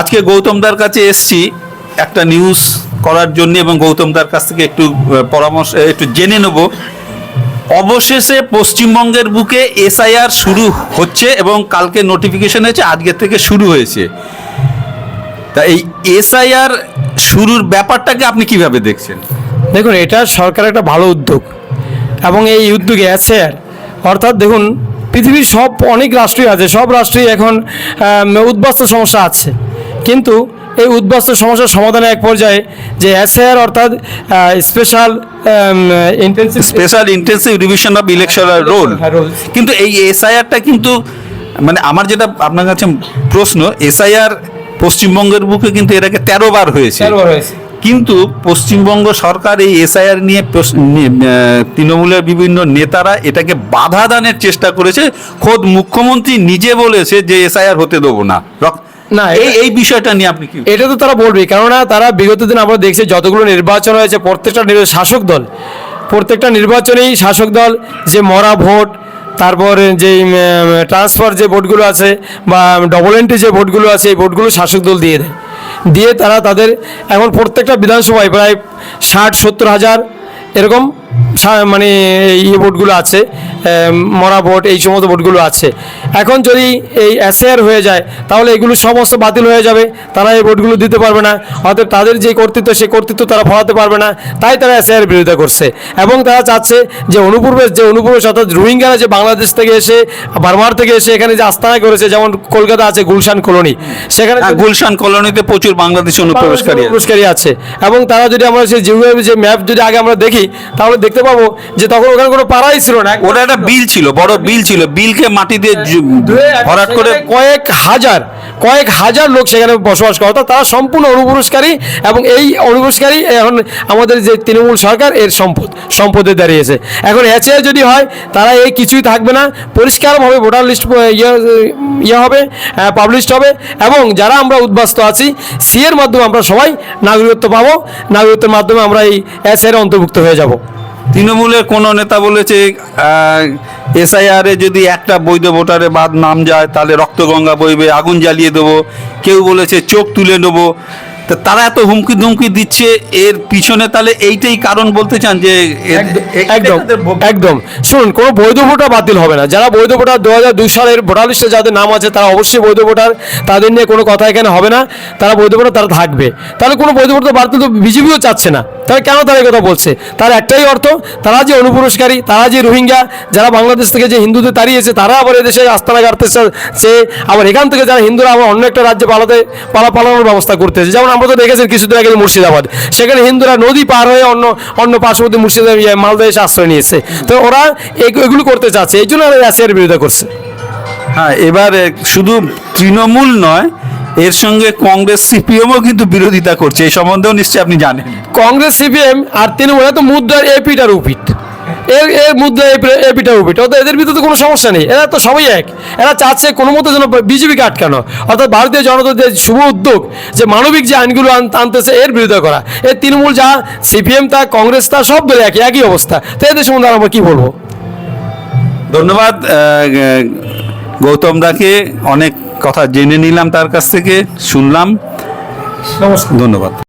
আজকে গৌতমদার কাছে এসছি একটা নিউজ করার জন্য এবং গৌতমদার কাছ থেকে একটু পরামর্শ একটু জেনে নেব। অবশেষে পশ্চিমবঙ্গের বুকে এসআইআর শুরু হচ্ছে এবং কালকে নোটিফিকেশন হয়েছে আজকের থেকে শুরু হয়েছে। তা এই এসআইআর শুরুর ব্যাপারটাকে আপনি কীভাবে দেখছেন? দেখুন, এটা সরকারের একটা ভালো উদ্যোগ এবং এই উদ্যোগে আছে আর। অর্থাৎ দেখুন, পৃথিবীর সব অনেক রাষ্ট্রই আছে, সব রাষ্ট্রই এখন উদ্বাস্তু সমস্যা আছে। কিন্তু এই উদ্বাস্তু সমস্যার সমাধানে এক পর্যায়ে যে এসএআর অর্থাৎ special intensive special intensive revision of electoral roll কিন্তু এই এসআইআরটা কিন্তু মানে আমার যেটা আপনার কাছে প্রশ্ন এসআইআর পশ্চিমবঙ্গের বুকে কিন্তু এটাকে তেরো বার হয়েছে। কিন্তু পশ্চিমবঙ্গ সরকার এই এসআইআর নিয়ে তৃণমূলের বিভিন্ন নেতারা এটাকে বাধা দানের চেষ্টা করেছে। খোদ মুখ্যমন্ত্রী নিজে বলেছে যে এসআইআর হতে দেবো না। না, এই এই বিষয়টা নিয়ে আপনি কি এটা তো তারা বলবে কেননা তারা বিগত দিন আমরা দেখছি যতগুলো নির্বাচন হয়েছে প্রত্যেকটা শাসক দল প্রত্যেকটা নির্বাচনেই শাসক দল যে মরা ভোট তারপর যে ট্রান্সফার যে ভোটগুলো আছে বা ডবল এন্ট্রি যে ভোটগুলো আছে এই ভোটগুলো শাসক দল দিয়ে দেয়। দিয়ে তারা তাদের এখন প্রত্যেকটা বিধানসভায় প্রায় ষাট সত্তর হাজার এরকম মানে ইয়ে ভোটগুলো আছে মরা ভোট এই সমস্ত ভোটগুলো আছে। এখন যদি এই অ্যাসেয়ার হয়ে যায় তাহলে এগুলো সমস্ত বাতিল হয়ে যাবে। তারা এই ভোটগুলো দিতে পারবে না। অর্থাৎ তাদের যে কর্তৃত্ব সেই কর্তৃত্ব তারা ফলাতে পারবে না। তাই তারা অ্যাসেয়ার বিরোধিতা করছে। এবং তারা চাচ্ছে যে অনুপ্রবেশ যে অনুপ্রবেশ অর্থাৎ রোহিঙ্গারা যে বাংলাদেশ থেকে এসে বার্মার থেকে এসে এখানে যে আস্তানা করেছে যেমন কলকাতা আছে গুলশান কলোনি সেখানে হ্যাঁ, গুলশান কলোনিতে প্রচুর বাংলাদেশি অনুপ্রবেশকারী আছে। অনুপ্রবেশকারী আছে। এবং তারা যদি আমরা সেই জিওগ্রাফি যে ম্যাপ যদি আগে আমরা দেখি তাহলে দেখতে পাবো যে তখন ওখানে কোনো পাড়াই ছিল না ওটা একটা বিল ছিল বড় বিল ছিল। বিলকে মাটি দিয়ে জু- ভরাট করে কয়েক হাজার কয়েক হাজার লোক সেখানে বসবাস করে। অর্থাৎ তারা সম্পূর্ণ অনুপ্রবেশকারী এবং এই অনুপ্রবেশকারী এখন আমাদের যে তৃণমূল সরকার এর সম্পদ সম্পদে দাঁড়িয়েছে। এখন এছে যদি হয় তারা এই কিছুই থাকবে না। পরিষ্কারভাবে ভোটার লিস্ট ইয়ে ইয়ে হবে পাবলিশড হবে এবং যারা আমরা উদ্বাস্ত আছি সি এর মাধ্যমে আমরা সবাই নাগরিকত্ব পাবো। নাগরিকত্বের মাধ্যমে আমরা এই এস এর অন্তর্ভুক্ত হয়ে যাব। তৃণমূলের কোনো নেতা বলেছে এসআইআর যদি একটা বৈধ ভোটারে বাদ নাম যায়, তাহলে রক্তগঙ্গা বইবে, আগুন জ্বালিয়ে দেবো। কেউ বলেছে, চোখ তুলে নেব। তা তারা এত হুমকি ধুমকি দিচ্ছে এর পিছনে তাহলে এইটাই কারণ বলতে চান যে একদম একদম শুনুন কোনো বৈধ ভোটার বাতিল হবে না। যারা বৈধ ভোটার দু হাজার দুই সালের ভোটার লিস্টে যাদের নাম আছে তারা অবশ্যই বৈধ ভোটার তাদের নিয়ে কোনো কথা এখানে হবে না। তারা বৈধ ভোটার তারা থাকবে। তাহলে কোনো বৈধ ভোটার বাতিল তো বিজেপিও চাচ্ছে না। তাহলে কেন তারা এই কথা বলছে? তার একটাই অর্থ তারা যে অনুপ্রবেশকারী তারা যে রোহিঙ্গা যারা বাংলাদেশ থেকে যে হিন্দুদের তাড়িয়েছে তারা আবার এদেশে আস্তানা গাড়তে চাচ্ছে আবার এখান থেকে যারা হিন্দুরা আবার অন্য একটা রাজ্যে পালাতে পালা পালানোর ব্যবস্থা করতেছে। যেমন আমরা তো দেখেছি কিছুদিন আগে মুর্শিদাবাদ। সেখানে হিন্দুরা নদী পার হয়ে অন্য অন্য পার্শ্ববর্তী মুর্শিদাবাদ মালদা এসে আশ্রয় নিয়েছে। তো ওরা এগুলো করতে চাচ্ছে এই জন্য রাশিয়ার বিরোধিতা করছে। হ্যাঁ এবার শুধু তৃণমূল নয় এর সঙ্গে কংগ্রেস সিপিএমও কিন্তু বিরোধিতা করছে এই সম্বন্ধেও নিশ্চয়ই আপনি জানেন। কংগ্রেস সিপিএম আর তৃণমূল তো মুদ্রার এপিট আর উপিট এর এর মুদ্রা এপিট উপিট। অর্থাৎ এদের ভিতরে তো কোনো সমস্যা নেই। এরা তো সবাই এক। এরা চাচ্ছে কোনো মতো যেন বিজেপিকে আটকানো। অর্থাৎ ভারতীয় জনতা যে শুভ উদ্যোগ যে মানবিক যে আইনগুলো আন- আনতেছে এর বিরোধিতা করা। এর তৃণমূল যা সিপিএম তা কংগ্রেস তা সব দলে একই একই অবস্থা। তো এদের সম্বন্ধে আমরা কি বলব? ধন্যবাদ। গৌতম দাকে অনেক কথা জেনে নিলাম তার কাছ থেকে শুনলাম। নমস্কার। ধন্যবাদ।